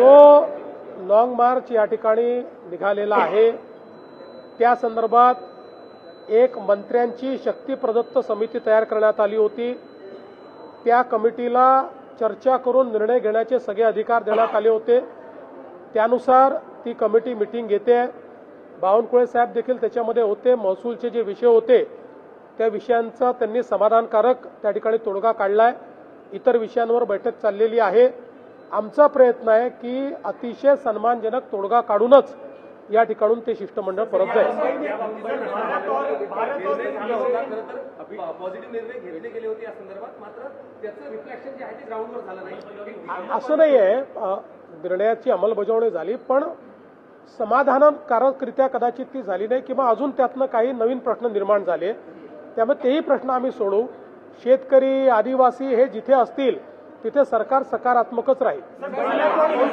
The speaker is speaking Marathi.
जो लाँग मार्च या ठिकाणी निघालेला आहे त्या संदर्भात एक मंत्र्यांची शक्ती प्रदत्त समिती तयार करण्यात आली होती. त्या कमिटीला चर्चा करून निर्णय घेण्याचे सगळे अधिकार देण्यात आले होते. त्यानुसार ती कमिटी मिटिंग घेते. बावनकुळे साहेब देखील त्याच्यामध्ये होते. महसूलचे जे विषय होते त्या विषयांचा त्यांनी समाधानकारक त्या ठिकाणी तोडगा काढलाय. इतर विषयांवर बैठक चाललेली आहे. आमचा प्रयत्न आहे की अतिशय सन्मानजनक तोडगा काढूनच या ठिकाणून ते शिष्टमंडळ परत जाईल. असं नाही आहे. निर्णयाची अंमलबजावणी झाली पण समाधानकारकरित्या कदाचित ती झाली नाही किंवा अजून त्यातनं काही नवीन प्रश्न निर्माण झाले. त्यामुळे तेही प्रश्न आम्ही सोडू शेतकरी आदिवासी हे जिथे असतील तिथे सरकार सकारात्मकच राहील.